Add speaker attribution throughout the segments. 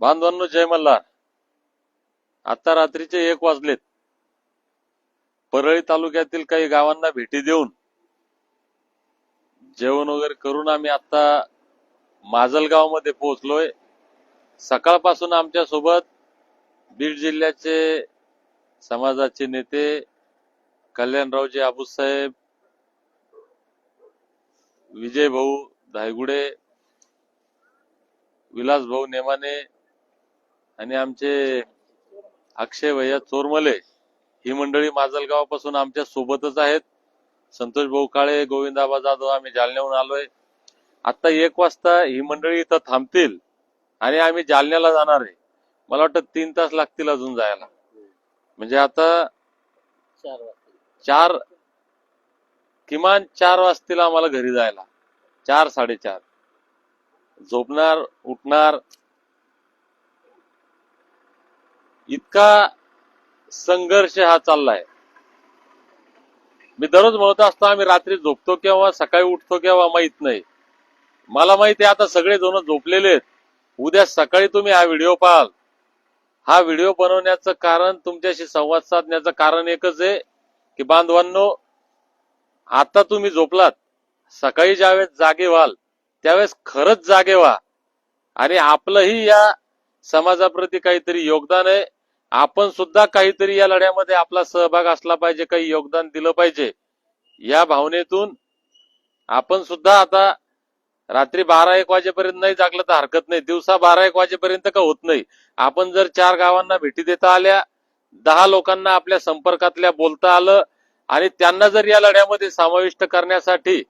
Speaker 1: बांधवांनो जय मल्हार. आता रात्रीचे एक वाजलेत. परळी तालुक्यातील काही गावांना भेटी देऊन जेवण वगैरे करून आम्ही आता माजलगावमध्ये पोहोचलोय. सकाळपासून आमच्यासोबत बीड जिल्ह्याचे समाजाचे नेते कल्याणरावजी आबूसाहेब विजय भाऊ धायगुडे विलास भाऊ नेमाने आणि आमचे अक्षय भैया चोरमले ही मंडळी माजलगावापासून आमच्या सोबतच आहेत. संतोष भाऊ काळे गोविंदाबा जाधव आम्ही जालन्याहून आलोय. आता एक वाजता ही मंडळी इथं थांबतील आणि आम्ही जालन्याला जाणार आहे. मला वाटतं तीन तास लागतील अजून जायला. म्हणजे आता
Speaker 2: चार
Speaker 1: किमान चार वाजतील आम्हाला घरी जायला. चार साडेचार. झोपणार उठणार. इतका संघर्ष हा चाललाय. मी दररोज म्हणत असतो आम्ही रात्री झोपतो किंवा सकाळी उठतो किंवा माहीत नाही. मला माहिती आहे आता सगळे जण झोपलेले आहेत. उद्या सकाळी तुम्ही हा व्हिडिओ पाहाल. हा व्हिडिओ बनवण्याचं कारण तुमच्याशी संवाद साधण्याचं कारण एकच आहे की बांधवांनो आता तुम्ही झोपलात. सकाळी ज्यावेळेस जागे व्हाल त्यावेळेस खरंच जागे व्हा. आणि आपलंही या समाजाप्रती काहीतरी योगदान आहे. आपण सुद्धा काहीतरी या लढ्यामध्ये आपला सहभाग असला पाहिजे काही योगदान दिलं पाहिजे. या भावनेतून आपण सुद्धा आता रात्री बारा एक वाजेपर्यंत नाही जागलं तर हरकत नाही. दिवसा बारा एक वाजेपर्यंत का होत नाही? आपण जर चार गावांना भेटी देता आल्या दहा लोकांना आपल्या संपर्कातल्या बोलता आलं आणि त्यांना जर या लढ्यामध्ये समाविष्ट करण्यासाठी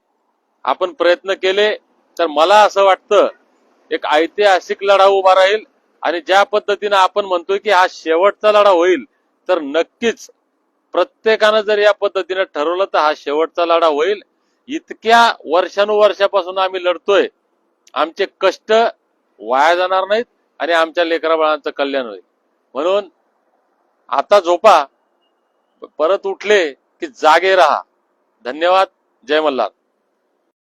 Speaker 1: आपण प्रयत्न केले तर मला असं वाटतं एक ऐतिहासिक लढा उभा राहील आणि ज्या पद्धतीनं आपण म्हणतोय की हा शेवटचा लढा होईल तर नक्कीच प्रत्येकानं जर या पद्धतीनं ठरवलं तर हा शेवटचा लढा होईल. इतक्या वर्षानुवर्षापासून आम्ही लढतोय. आमचे कष्ट वाया जाणार नाहीत आणि आमच्या लेकराबाळांचं कल्याण होईल. म्हणून आता झोपा परत उठले की जागे राहा. धन्यवाद. जय मल्हार.